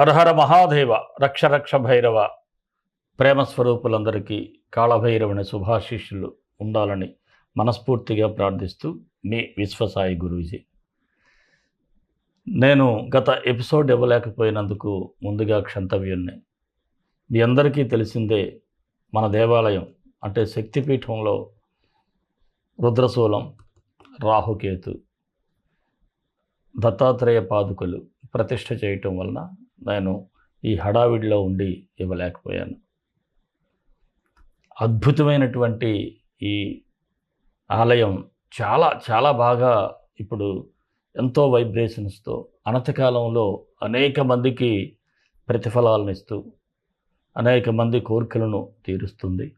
హరహర మహాదేవ రక్ష రక్ష భైరవ ప్రేమ స్వరూపులందరికీ కాళభైరవుని శుభాశిష్యులు ఉండాలని మనస్ఫూర్తిగా ప్రార్థిస్తూ మీ విశ్వసాయి గురూజీ. నేను గత ఎపిసోడ్ ఇవ్వలేకపోయినందుకు ముందుగా క్షంతవ్యుణ్ణి. మీ అందరికీ తెలిసిందే మన దేవాలయం అంటే శక్తిపీఠంలో రుద్రశూలం రాహుకేతు దత్తాత్రేయ పాదుకలు ప్రతిష్ఠ చేయటం వలన నేను ఈ హడావిడిలో ఉండి ఇవ్వలేకపోయాను. అద్భుతమైనటువంటి ఈ ఆలయం చాలా చాలా బాగా ఇప్పుడు ఎంతో వైబ్రేషన్స్తో అనతకాలంలో అనేక మందికి ప్రతిఫలాలను ఇస్తూ అనేక మంది కోరికలను తీరుస్తుంది.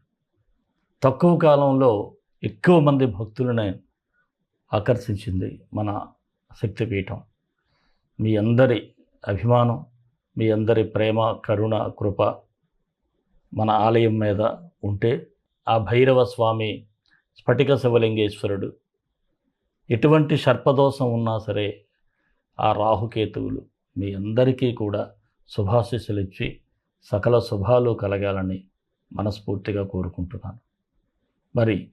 తక్కువ కాలంలో ఎక్కువ మంది భక్తులనే ఆకర్షించింది మన శక్తిపీఠం. మీ అందరి అభిమానం మీ అందరి ప్రేమ కరుణ కృప మన ఆలయం మీద ఉంటే ఆ భైరవ స్వామి స్ఫటిక శివలింగేశ్వరుడు ఎటువంటి సర్పదోషం ఉన్నా సరే ఆ రాహుకేతువులు మీ అందరికీ కూడా శుభాశీస్సులు ఇచ్చి సకల శుభాలు కలగాలని మనస్ఫూర్తిగా కోరుకుంటున్నాను. మరి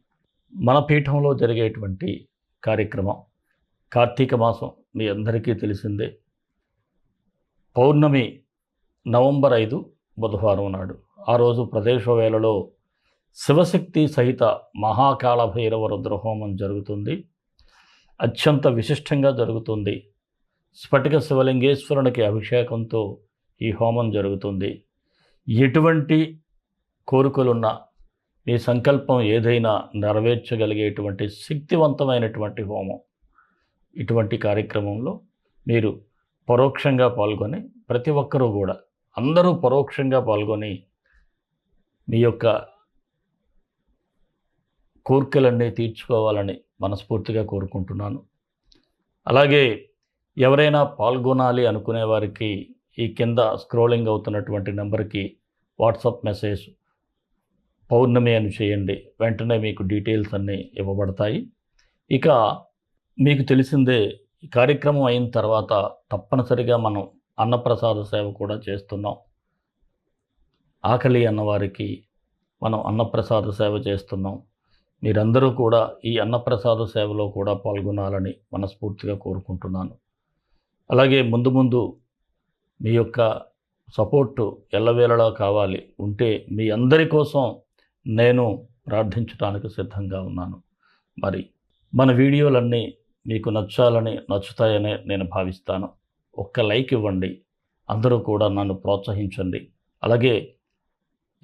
మన పీఠంలో జరిగేటువంటి కార్యక్రమం కార్తీక మాసం మీ అందరికీ తెలిసిందే. పౌర్ణమి నవంబర్ ఐదు బుధవారం నాడు. ఆ రోజు ప్రదేశ వేళలో శివశక్తి సహిత మహాకాళ భైరవ రుద్రహోమం జరుగుతుంది. అత్యంత విశిష్టంగా జరుగుతుంది. స్ఫటిక శివలింగేశ్వరునికి అభిషేకంతో ఈ హోమం జరుగుతుంది. ఎటువంటి కోరికలున్న మీ సంకల్పం ఏదైనా నెరవేర్చగలిగేటువంటి శక్తివంతమైనటువంటి హోమం. ఇటువంటి కార్యక్రమంలో మీరు పరోక్షంగా పాల్గొని ప్రతి ఒక్కరూ కూడా అందరూ పరోక్షంగా పాల్గొని మీ యొక్క కోరికలన్నీ తీర్చుకోవాలని మనస్ఫూర్తిగా కోరుకుంటున్నాను. అలాగే ఎవరైనా పాల్గొనాలి అనుకునే వారికి ఈ కింద స్క్రోలింగ్ అవుతున్నటువంటి నెంబర్కి వాట్సాప్ మెసేజ్ పౌర్ణమి అని చేయండి. వెంటనే మీకు డీటెయిల్స్ అన్నీ ఇవ్వబడతాయి. ఇక మీకు తెలిసిందే ఈ కార్యక్రమం అయిన తర్వాత తప్పనిసరిగా మనం అన్నప్రసాద సేవ కూడా చేస్తున్నాం. ఆకలి అన్నవారికి మనం అన్నప్రసాద సేవ చేస్తున్నాం. మీరందరూ కూడా ఈ అన్నప్రసాద సేవలో కూడా పాల్గొనాలని మనస్ఫూర్తిగా కోరుకుంటున్నాను. అలాగే ముందు ముందు మీ యొక్క సపోర్టు ఎల్లవేళలా కావాలి. ఉంటే మీ అందరి కోసం నేను ప్రార్థించడానికి సిద్ధంగా ఉన్నాను. మరి మన వీడియోలన్నీ మీకు నచ్చాలని నచ్చుతాయని నేను భావిస్తాను. ఒక్క లైక్ ఇవ్వండి. అందరూ కూడా నన్ను ప్రోత్సహించండి. అలాగే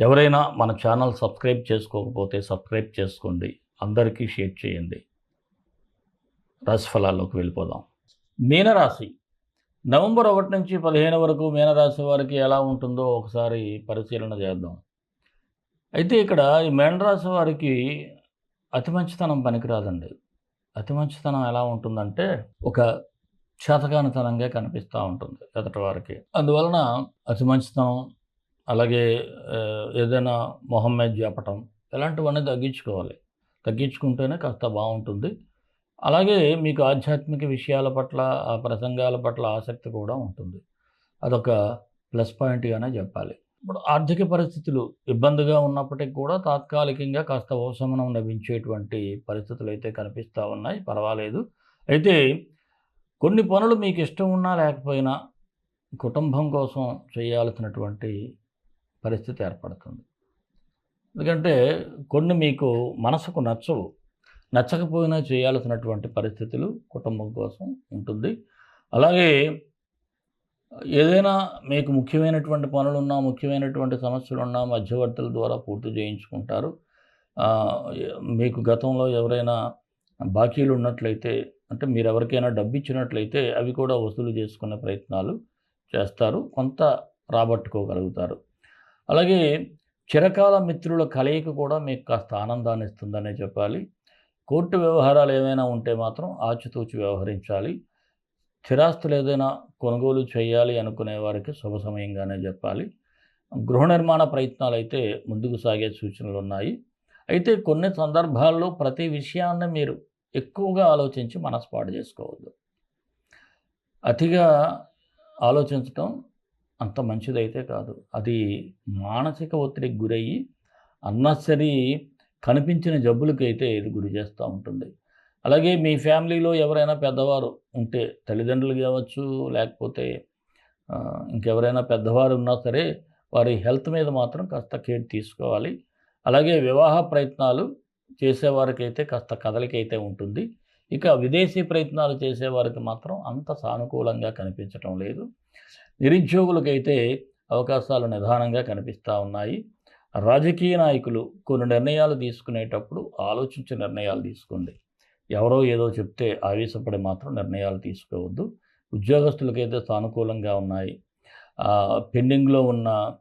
ఎవరైనా మన ఛానల్ సబ్స్క్రైబ్ చేసుకోకపోతే సబ్స్క్రైబ్ చేసుకోండి. అందరికీ షేర్ చేయండి. రాశిఫలాల్లోకి వెళ్ళిపోదాం. మీనరాశి. నవంబర్ ఒకటి నుంచి పదిహేను వరకు మీనరాశి వారికి ఎలా ఉంటుందో ఒకసారి పరిశీలన చేద్దాం. అయితే ఇక్కడ ఈ మీనరాశి వారికి అతి మంచితనం పనికిరాదండి. అతి మంచితనం ఎలా ఉంటుందంటే ఒక చేతకానితనంగా కనిపిస్తూ ఉంటుంది ఎదటి వారికి. అందువలన అతి మంచితనం అలాగే ఏదైనా మొహం మీద చెప్పటం ఇలాంటివన్నీ తగ్గించుకోవాలి. తగ్గించుకుంటేనే కాస్త బాగుంటుంది. అలాగే మీకు ఆధ్యాత్మిక విషయాల పట్ల ఆ ప్రసంగాల పట్ల ఆసక్తి కూడా ఉంటుంది. అదొక ప్లస్ పాయింట్గానే చెప్పాలి. ఇప్పుడు ఆర్థిక పరిస్థితులు ఇబ్బందిగా ఉన్నప్పటికీ కూడా తాత్కాలికంగా కాస్త ఉపశమనం లభించేటువంటి పరిస్థితులు అయితే కనిపిస్తూ ఉన్నాయి. పర్వాలేదు. అయితే కొన్ని పనులు మీకు ఇష్టం ఉన్నా లేకపోయినా కుటుంబం కోసం చేయాల్సినటువంటి పరిస్థితి ఏర్పడుతుంది. ఎందుకంటే కొన్ని మీకు మనసుకు నచ్చవు. నచ్చకపోయినా చేయాల్సినటువంటి పరిస్థితులు కుటుంబం కోసం ఉంటుంది. అలాగే ఏదైనా మీకు ముఖ్యమైనటువంటి పనులున్నా ముఖ్యమైనటువంటి సమస్యలున్నా మధ్యవర్తుల ద్వారా పూర్తి చేయించుకుంటారు. మీకు గతంలో ఎవరైనా బాకీలు ఉన్నట్లయితే అంటే మీరు ఎవరికైనా డబ్బు ఇచ్చినట్లయితే అవి కూడా వసూలు చేసుకునే ప్రయత్నాలు చేస్తారు. కొంత రాబట్టుకోగలుగుతారు. అలాగే చిరకాల మిత్రుల కలయిక కూడా మీకు కాస్త ఆనందాన్ని ఇస్తుందనే చెప్పాలి. కోర్టు వ్యవహారాలు ఏమైనా ఉంటే మాత్రం ఆచితూచి వ్యవహరించాలి. స్థిరాస్తులు ఏదైనా కొనుగోలు చేయాలి అనుకునే వారికి శుభ సమయంగానే చెప్పాలి. గృహ నిర్మాణ ప్రయత్నాలు అయితే ముందుకు సాగే సూచనలు ఉన్నాయి. అయితే కొన్ని సందర్భాల్లో ప్రతి విషయాన్ని మీరు ఎక్కువగా ఆలోచించి మనస్పాటు చేసుకోవద్దు. అతిగా ఆలోచించటం అంత మంచిదైతే కాదు. అది మానసిక ఒత్తిడికి గురయ్యి అన్నసరి కనిపించిన జబ్బులకైతే ఇది గురి చేస్తూ ఉంటుంది. అలాగే మీ ఫ్యామిలీలో ఎవరైనా పెద్దవారు ఉంటే తల్లిదండ్రులు కావచ్చు లేకపోతే ఇంకెవరైనా పెద్దవారు ఉన్నా సరే వారి హెల్త్ మీద మాత్రం కాస్త కేర్ తీసుకోవాలి. అలాగే వివాహ ప్రయత్నాలు చేసేవారికైతే కాస్త కదలికైతే ఉంటుంది. ఇక విదేశీ ప్రయత్నాలు చేసేవారికి మాత్రం అంత సానుకూలంగా కనిపించటం లేదు. నిరుద్యోగులకైతే అవకాశాలు నిదానంగా కనిపిస్తూ ఉన్నాయి. రాజకీయ నాయకులు కొన్ని నిర్ణయాలు తీసుకునేటప్పుడు ఆలోచించి నిర్ణయాలు తీసుకోండి. ఎవరో ఏదో చెప్తే ఆవేశపడి మాత్రం నిర్ణయాలు తీసుకోవద్దు. ఉద్యోగస్తులకైతే సానుకూలంగా ఉన్నాయి. పెండింగ్లో ఉన్న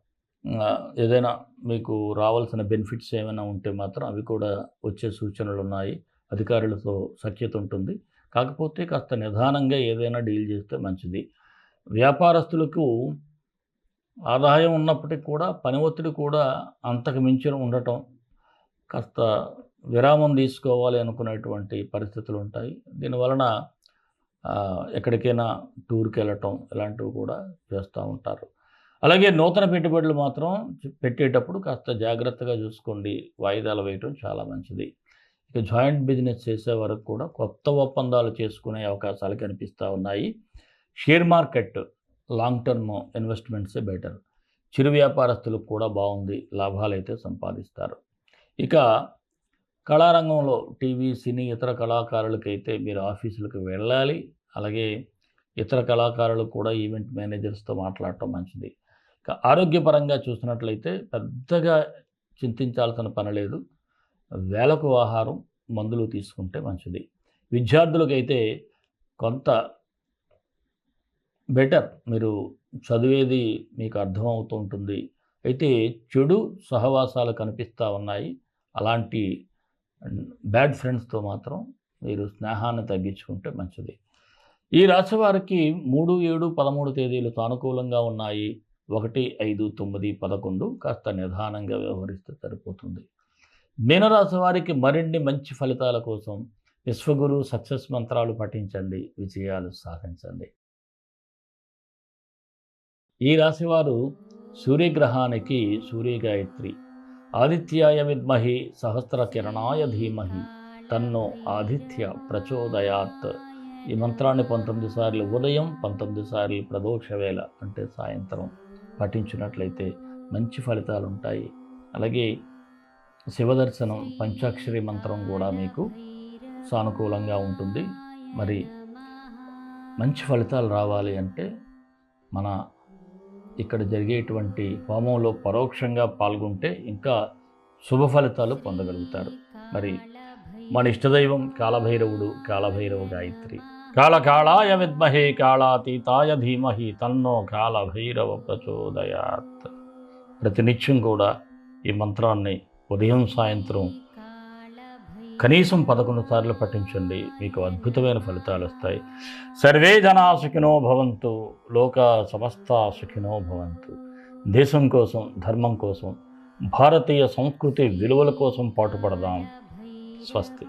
ఏదైనా మీకు రావాల్సిన బెనిఫిట్స్ ఏమైనా ఉంటే మాత్రం అవి కూడా వచ్చే సూచనలు ఉన్నాయి. అధికారులతో సఖ్యత ఉంటుంది. కాకపోతే కాస్త నిదానంగా ఏదైనా డీల్ చేస్తే మంచిది. వ్యాపారస్తులకు ఆదాయం ఉన్నప్పటికీ కూడా పని ఒత్తిడి కూడా అంతకు మించి ఉండటం కాస్త విరామం తీసుకోవాలి అనుకునేటువంటి పరిస్థితులు ఉంటాయి. దీనివలన ఎక్కడికైనా టూర్కి వెళ్ళటం ఇలాంటివి కూడా చేస్తూ ఉంటారు. అలాగే నూతన పెట్టుబడులు మాత్రం పెట్టేటప్పుడు కాస్త జాగ్రత్తగా చూసుకోండి. వాయిదాలు వేయటం చాలా మంచిది. ఇక జాయింట్ బిజినెస్ చేసే వరకు కూడా కొత్త ఒప్పందాలు చేసుకునే అవకాశాలు కనిపిస్తూ ఉన్నాయి. షేర్ మార్కెట్ లాంగ్ టర్మ్ ఇన్వెస్ట్మెంట్సే బెటర్. చిరు వ్యాపారస్తులకు కూడా బాగుంది. లాభాలు అయితే సంపాదిస్తారు. ఇక కళారంగంలో టీవీ సినీ ఇతర కళాకారులకైతే మీరు ఆఫీసులకు వెళ్ళాలి. అలాగే ఇతర కళాకారులు కూడా ఈవెంట్ మేనేజర్స్తో మాట్లాడటం మంచిది. ఇక ఆరోగ్యపరంగా చూసినట్లయితే పెద్దగా చింతించాల్సిన పని లేదు. వేలకు ఆహారం మందులు తీసుకుంటే మంచిది. విద్యార్థులకైతే కొంత బెటర్. మీరు చదివేది మీకు అర్థమవుతుంటుంది అయితే చెడు సహవాసాలు కనిపిస్తూ ఉన్నాయి. అలాంటి బ్యాడ్ ఫ్రెండ్స్తో మాత్రం మీరు స్నేహాన్ని తగ్గించుకుంటే మంచిది. ఈ రాశి వారికి మూడు ఏడు పదమూడు తేదీలు సానుకూలంగా ఉన్నాయి. ఒకటి ఐదు తొమ్మిది పదకొండు కాస్త నిదానంగా వ్యవహరిస్తే సరిపోతుంది. మీనరాశి వారికి మరిన్ని మంచి ఫలితాల కోసం విశ్వగురు సక్సెస్ మంత్రాలు పఠించండి విజయాలు సాధించండి. ఈ రాశివారు సూర్యగ్రహానికి సూర్యగాయత్రి ఆదిత్యాయ విద్మహి సహస్ర కిరణాయ ధీమహి తన్నో ఆదిత్య ప్రచోదయాత్. ఈ మంత్రాన్ని పంతొమ్మిది సార్లు ఉదయం పంతొమ్మిది సార్లు ప్రదోష వేళ అంటే సాయంత్రం పఠించినట్లయితే మంచి ఫలితాలు ఉంటాయి. అలాగే శివదర్శనం పంచాక్షరి మంత్రం కూడా మీకు సానుకూలంగా ఉంటుంది. మరి మంచి ఫలితాలు రావాలి అంటే మన ఇక్కడ జరిగేటువంటి హోమంలో పరోక్షంగా పాల్గొంటే ఇంకా శుభ ఫలితాలు పొందగలుగుతారు. మరి మన ఇష్టదైవం కాలభైరవుడు కాలభైరవ గాయత్రి. కాళకాళాయ విద్మహే కాళాతీతాయ ధీమహి తన్నో కాలభైరవ ప్రచోదయాత్. ప్రతినిత్యం కూడా ఈ మంత్రాన్ని ఉదయం సాయంత్రం కనీసం పదకొండు సార్లు పఠించండి మీకు అద్భుతమైన ఫలితాలు వస్తాయి. సర్వే జనా సుఖినో భవంతు లోక సమస్త సుఖినో భవంతు. దేశం కోసం ధర్మం కోసం భారతీయ సంస్కృతి విలువల కోసం పాటుపడదాం. స్వస్తి.